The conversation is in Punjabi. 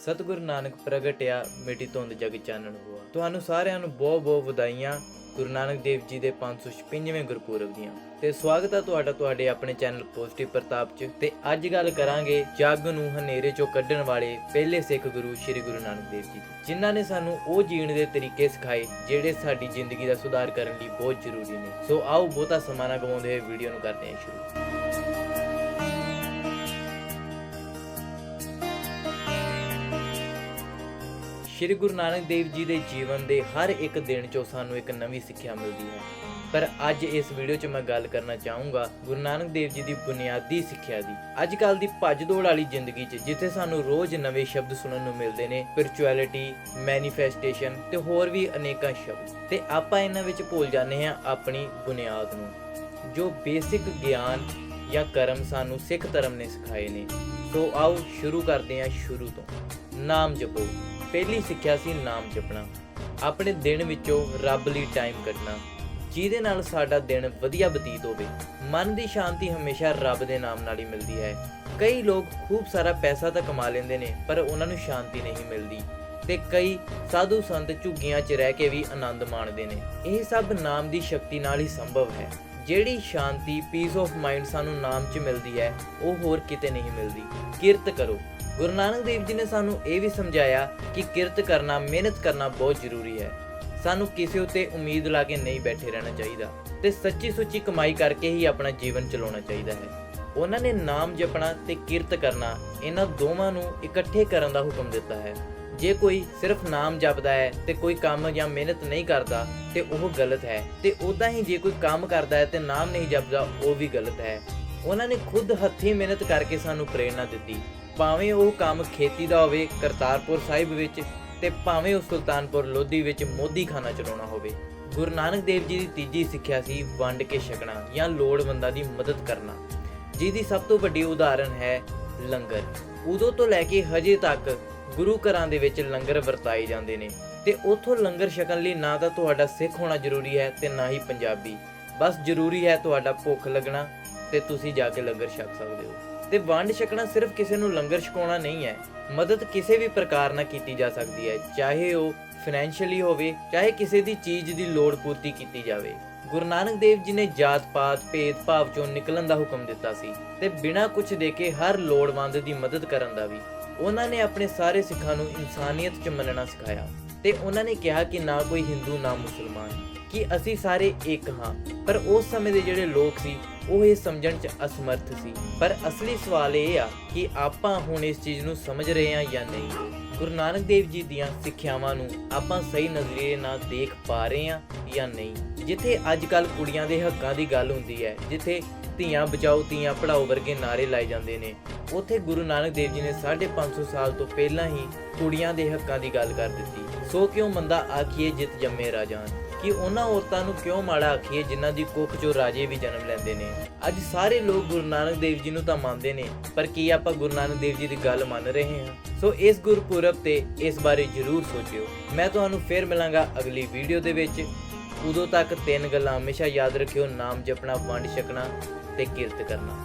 ਸਤਿਗੁਰੂ ਨਾਨਕ ਪ੍ਰਗਟਿਆ ਮਿਟੀ ਧੁੰਦ ਜਗ ਚਾਨਣ ਹੋਆ ਤੁਹਾਨੂੰ ਸਾਰਿਆਂ ਨੂੰ ਬਹੁਤ ਬਹੁਤ ਵਧਾਈਆਂ। ਗੁਰੂ ਨਾਨਕ ਦੇਵ ਜੀ ਦੇ 556ਵੇਂ ਗੁਰਪੁਰਬ ਦੀਆਂ। ਤੇ ਸਵਾਗਤ ਹੈ ਤੁਹਾਡਾ ਤੁਹਾਡੇ ਆਪਣੇ ਚੈਨਲ ਪੋਜ਼ਿਟਿਵ ਪ੍ਰਤਾਪ 'ਚ। ਤੇ ਅੱਜ ਗੱਲ ਕਰਾਂਗੇ ਜੱਗ ਨੂੰ ਹਨੇਰੇ 'ਚੋਂ ਕੱਢਣ ਵਾਲੇ ਪਹਿਲੇ ਸਿੱਖ ਗੁਰੂ ਸ੍ਰੀ ਗੁਰੂ ਨਾਨਕ ਦੇਵ ਜੀ ਜਿਨ੍ਹਾਂ ਨੇ ਸਾਨੂੰ ਉਹ ਜੀਣ ਦੇ ਤਰੀਕੇ ਸਿਖਾਏ ਜਿਹੜੇ ਸਾਡੀ ਜ਼ਿੰਦਗੀ ਦਾ ਸੁਧਾਰ ਕਰਨ ਲਈ ਬਹੁਤ ਜ਼ਰੂਰੀ ਨੇ। ਸੋ ਆਓ ਬਹੁਤਾ ਸਮਾਂ ਨਾ ਗਵਾਉਂਦੇ ਹੋਏ ਵੀਡੀਓ ਨੂੰ ਕਰਦੇ ਹਾਂ ਸ਼ੁਰੂ। ਸ਼੍ਰੀ ਗੁਰੂ ਨਾਨਕ ਦੇਵ ਜੀ ਦੇ ਜੀਵਨ ਦੇ ਹਰ ਇੱਕ ਦਿਨ 'ਚੋਂ ਸਾਨੂੰ ਇੱਕ ਨਵੀਂ ਸਿੱਖਿਆ ਮਿਲਦੀ ਹੈ। ਪਰ ਅੱਜ ਇਸ ਵੀਡੀਓ 'ਚ ਮੈਂ ਗੱਲ ਕਰਨਾ ਚਾਹੂੰਗਾ ਗੁਰੂ ਨਾਨਕ ਦੇਵ ਜੀ ਦੀ ਬੁਨਿਆਦੀ ਸਿੱਖਿਆ ਦੀ। ਅੱਜ ਕੱਲ ਦੀ ਭੱਜ ਦੌੜ ਵਾਲੀ ਜ਼ਿੰਦਗੀ 'ਚ ਜਿੱਥੇ ਸਾਨੂੰ ਰੋਜ਼ ਨਵੇਂ ਸ਼ਬਦ ਸੁਣਨ ਨੂੰ ਮਿਲਦੇ ਨੇ ਸਪਿਰਚੁਅਲਿਟੀ ਮੈਨੀਫੈਸਟੇਸ਼ਨ ਤੇ ਹੋਰ ਵੀ ਅਨੇਕਾਂ ਸ਼ਬਦ। ਤੇ ਆਪਾਂ ਇਹਨਾਂ ਵਿੱਚ ਭੁੱਲ ਜਾਂਦੇ ਹਾਂ ਆਪਣੀ ਬੁਨਿਆਦ ਨੂੰ, ਜੋ ਬੇਸਿਕ ਗਿਆਨ ਜਾਂ ਕਰਮ ਸਾਨੂੰ ਸਿੱਖ ਧਰਮ ਨੇ ਸਿਖਾਏ ਨੇ। ਸੋ ਆਓ ਸ਼ੁਰੂ ਕਰਦੇ ਹਾਂ ਸ਼ੁਰੂ ਤੋਂ। ਨਾਮ ਜਪੋ। ਪਹਿਲੀ ਸਿੱਖਿਆ ਸੀ ਨਾਮ ਜਪਣਾ, ਆਪਣੇ ਦਿਨ ਵਿੱਚੋਂ ਰੱਬ ਲਈ ਟਾਈਮ ਕੱਢਣਾ, ਜਿਹਦੇ ਨਾਲ ਸਾਡਾ ਦਿਨ ਵਧੀਆ ਬਤੀਤ ਹੋਵੇ। ਮਨ ਦੀ ਸ਼ਾਂਤੀ ਹਮੇਸ਼ਾ ਰੱਬ ਦੇ ਨਾਮ ਨਾਲ ਹੀ ਮਿਲਦੀ ਹੈ। ਕਈ ਲੋਕ ਖੂਬ ਸਾਰਾ ਪੈਸਾ ਤਾਂ ਕਮਾ ਲੈਂਦੇ ਨੇ, ਪਰ ਉਹਨਾਂ ਨੂੰ ਸ਼ਾਂਤੀ ਨਹੀਂ ਮਿਲਦੀ। ਤੇ ਕਈ ਸਾਧੂ ਸੰਤ ਝੁੱਗੀਆਂ 'ਚ ਰਹਿ ਕੇ ਵੀ ਆਨੰਦ ਮਾਣਦੇ ਨੇ। ਇਹ ਸਭ ਨਾਮ ਦੀ ਸ਼ਕਤੀ ਨਾਲ ਹੀ ਸੰਭਵ ਹੈ। ਜਿਹੜੀ ਸ਼ਾਂਤੀ ਪੀਸ ਆਫ ਮਾਈਂਡ ਸਾਨੂੰ ਨਾਮ 'ਚ ਮਿਲਦੀ ਹੈ, ਉਹ ਹੋਰ ਕਿਤੇ ਨਹੀਂ ਮਿਲਦੀ। ਕਿਰਤ ਕਰੋ। ਗੁਰੂ ਨਾਨਕ ਦੇਵ ਜੀ ਨੇ ਸਾਨੂੰ ਇਹ ਵੀ ਸਮਝਾਇਆ ਕਿ ਕਿਰਤ ਕਰਨਾ, ਮਿਹਨਤ ਕਰਨਾ ਬਹੁਤ ਜ਼ਰੂਰੀ ਹੈ। ਸਾਨੂੰ ਕਿਸੇ ਉਤੇ ਉਮੀਦ ਲਾ ਕੇ ਨਹੀਂ ਬੈਠੇ ਰਹਿਣਾ ਚਾਹੀਦਾ ਤੇ ਸੱਚੀ ਸੁੱਚੀ ਕਮਾਈ ਕਰਕੇ ਹੀ ਆਪਣਾ ਜੀਵਨ ਚਲਾਉਣਾ ਚਾਹੀਦਾ ਹੈ। ਉਹਨਾਂ ਨੇ ਨਾਮ ਜਪਣਾ ਤੇ ਕਿਰਤ ਕਰਨਾ, ਇਹਨਾਂ ਦੋਵਾਂ ਨੂੰ ਇਕੱਠੇ ਕਰਨ ਦਾ ਹੁਕਮ ਦਿੱਤਾ ਹੈ। ਜੇ ਕੋਈ ਸਿਰਫ ਨਾਮ ਜਪਦਾ ਹੈ ਤੇ ਕੋਈ ਕੰਮ ਜਾਂ ਮਿਹਨਤ ਨਹੀਂ ਕਰਦਾ, ਤੇ ਉਹ ਗਲਤ ਹੈ। ਤੇ ਉਦਾਂ ਹੀ ਜੇ ਕੋਈ ਕੰਮ ਕਰਦਾ ਹੈ ਤੇ ਨਾਮ ਨਹੀਂ ਜਪਦਾ, ਉਹ ਵੀ ਗਲਤ ਹੈ। ਉਹਨਾਂ ਨੇ ਖੁਦ ਹੱਥੀਂ ਮਿਹਨਤ ਕਰਕੇ ਸਾਨੂੰ ਪ੍ਰੇਰਣਾ ਦਿੱਤੀ। ਭਾਵੇਂ ਉਹ ਕੰਮ ਖੇਤੀ ਦਾ ਹੋਵੇ, ਕਰਤਾਰਪੁਰ ਸਾਹਿਬ ਵਿੱਚ, ਤੇ ਭਾਵੇਂ ਉਹ ਸੁਲਤਾਨਪੁਰ ਲੋਧੀ ਵਿੱਚ ਮੋਦੀ ਖਾਨਾ ਚਲਾਉਣਾ ਹੋਵੇ। ਗੁਰੂ ਨਾਨਕ ਦੇਵ ਜੀ ਦੀ ਤੀਜੀ ਸਿੱਖਿਆ ਸੀ ਵੰਡ ਕੇ ਛਕਣਾ ਜਾਂ ਲੋੜਵੰਦਾਂ ਦੀ ਮਦਦ ਕਰਨਾ। ਜਿਹਦੀ ਸਭ ਤੋਂ ਵੱਡੀ ਉਦਾਹਰਨ ਹੈ ਲੰਗਰ। ਉਦੋਂ ਤੋਂ ਲੈ ਕੇ ਹਜੇ ਤੱਕ ਗੁਰੂ ਘਰਾਂ ਦੇ ਵਿੱਚ ਲੰਗਰ ਵਰਤਾਏ ਜਾਂਦੇ ਨੇ ਤੇ ਉਥੋਂ ਲੰਗਰ ਛਕਣ ਲਈ ਨਾ ਤਾਂ ਤੁਹਾਡਾ ਸਿੱਖ ਹੋਣਾ ਜ਼ਰੂਰੀ ਹੈ ਤੇ ਨਾ ਹੀ ਪੰਜਾਬੀ। ਬਸ ਜ਼ਰੂਰੀ ਹੈ ਤੁਹਾਡਾ ਭੁੱਖ ਲੱਗਣਾ ਤੇ ਤੁਸੀਂ ਜਾ ਕੇ ਲੰਗਰ ਛਕ ਸਕਦੇ ਹੋ। ਤੇ ਵੰਡ ਛਕਣਾ ਸਿਰਫ ਕਿਸੇ ਨੂੰ ਲੰਗਰ ਛਕਾਉਣਾ ਨਹੀਂ ਹੈ, ਮਦਦ ਕਿਸੇ ਵੀ ਪ੍ਰਕਾਰ ਨਾਲ ਕੀਤੀ ਜਾ ਸਕਦੀ ਹੈ, ਚਾਹੇ ਉਹ ਫਾਈਨੈਂਸ਼ੀਅਲੀ ਹੋਵੇ, ਚਾਹੇ ਕਿਸੇ ਦੀ ਚੀਜ਼ ਦੀ ਲੋੜ ਪੂਰਤੀ ਕੀਤੀ ਜਾਵੇ। ਗੁਰੂ ਨਾਨਕ ਦੇਵ ਜੀ ਨੇ ਜਾਤ-ਪਾਤ ਭੇਦ-ਭਾਵ ਚੋਂ ਨਿਕਲਣ ਦਾ ਹੁਕਮ ਦਿੱਤਾ ਸੀ ਤੇ ਬਿਨਾਂ ਕੁਝ ਕੇ ਹਰ ਲੋੜਵੰਦ ਦੀ ਮਦਦ ਕਰਨ ਦਾ ਵੀ। ਉਹਨਾਂ ਨੇ ਆਪਣੇ ਸਾਰੇ ਸਿੱਖਾਂ ਨੂੰ ਇਨਸਾਨੀਅਤ 'ਚ ਮੰਨਣਾ ਸਿਖਾਇਆ ਤੇ ਉਹਨਾਂ ਨੇ ਕਿਹਾ ਕਿ ਨਾ ਕੋਈ ਹਿੰਦੂ, ਨਾ ਮੁਸਲਮਾਨ, ਕਿ ਅਸੀਂ ਸਾਰੇ ਇੱਕ ਹਾਂ। ਪਰ ਉਸ ਸਮੇਂ ਦੇ ਜਿਹੜੇ ਲੋਕ ਸੀ, ਉਹ ਇਹ ਸਮਝਣ 'ਚ ਅਸਮਰਥ ਸੀ। ਪਰ ਅਸਲੀ ਸਵਾਲ ਇਹ ਆ ਕਿ ਆਪਾਂ ਹੁਣ ਇਸ ਚੀਜ਼ ਨੂੰ ਸਮਝ ਰਹੇ ਹਾਂ ਜਾਂ ਨਹੀਂ? ਗੁਰੂ ਨਾਨਕ ਦੇਵ ਜੀ ਦੀਆਂ ਸਿੱਖਿਆਵਾਂ ਨੂੰ ਆਪਾਂ ਸਹੀ ਨਜ਼ਰੀਏ ਨਾਲ ਦੇਖ ਪਾ ਰਹੇ ਹਾਂ ਜਾਂ ਨਹੀਂ? ਜਿੱਥੇ ਅੱਜ ਕੱਲ ਕੁੜੀਆਂ ਦੇ ਹੱਕਾਂ ਦੀ ਗੱਲ ਹੁੰਦੀ ਹੈ, ਜਿੱਥੇ ਧੀਆਂ ਬਚਾਓ, ਧੀਆਂ ਪੜਾਓ ਵਰਗੇ ਨਾਰੇ ਲਾਏ ਜਾਂਦੇ ਨੇ। ਉੱਥੇ ਗੁਰੂ ਨਾਨਕ ਦੇਵ ਜੀ ਨੇ 550 ਸਾਲ ਤੋਂ ਪਹਿਲਾਂ ਹੀ ਕੁੜੀਆਂ ਦੇ ਹੱਕਾਂ ਦੀ ਗੱਲ ਕਰ ਦਿੱਤੀ। ਸੋ ਕਿਉਂ ਮੰਦਾ ਆਖੀਏ ਜਿਤ ਜੰਮੇ ਰਾਜਾਨ ਕਿ ਉਹਨਾਂ ਔਰਤਾਂ ਨੂੰ ਕਿਉਂ ਮਾੜਾ ਆਖੀਏ ਜਿਨ੍ਹਾਂ ਦੀ ਕੁੱਖ ਚੋਂ ਰਾਜੇ ਵੀ ਜਨਮ ਲੈਂਦੇ ਨੇ? ਅੱਜ ਸਾਰੇ ਲੋਕ ਗੁਰੂ ਨਾਨਕ ਦੇਵ ਜੀ ਨੂੰ ਤਾਂ ਮੰਨਦੇ ਨੇ, ਪਰ ਕੀ ਆਪਾਂ ਗੁਰੂ ਨਾਨਕ ਦੇਵ ਜੀ ਦੀ ਗੱਲ ਮੰਨ ਰਹੇ ਹਾਂ? ਸੋ ਇਸ ਗੁਰਪੁਰਬ ਤੇ ਇਸ ਬਾਰੇ ਜ਼ਰੂਰ ਸੋਚਿਓ। ਮੈਂ ਤੁਹਾਨੂੰ ਫੇਰ ਮਿਲਾਂਗਾ ਅਗਲੀ ਵੀਡੀਓ ਦੇ ਵਿੱਚ। ਉਦੋਂ ਤੱਕ ਤਿੰਨ ਗੱਲਾਂ ਹਮੇਸ਼ਾ ਯਾਦ ਰੱਖਿਓ ਨਾਮ ਜਪਣਾ ਵੰਡ ਛਕਣਾ ਤੇ ਕਿਰਤ ਕਰਨਾ।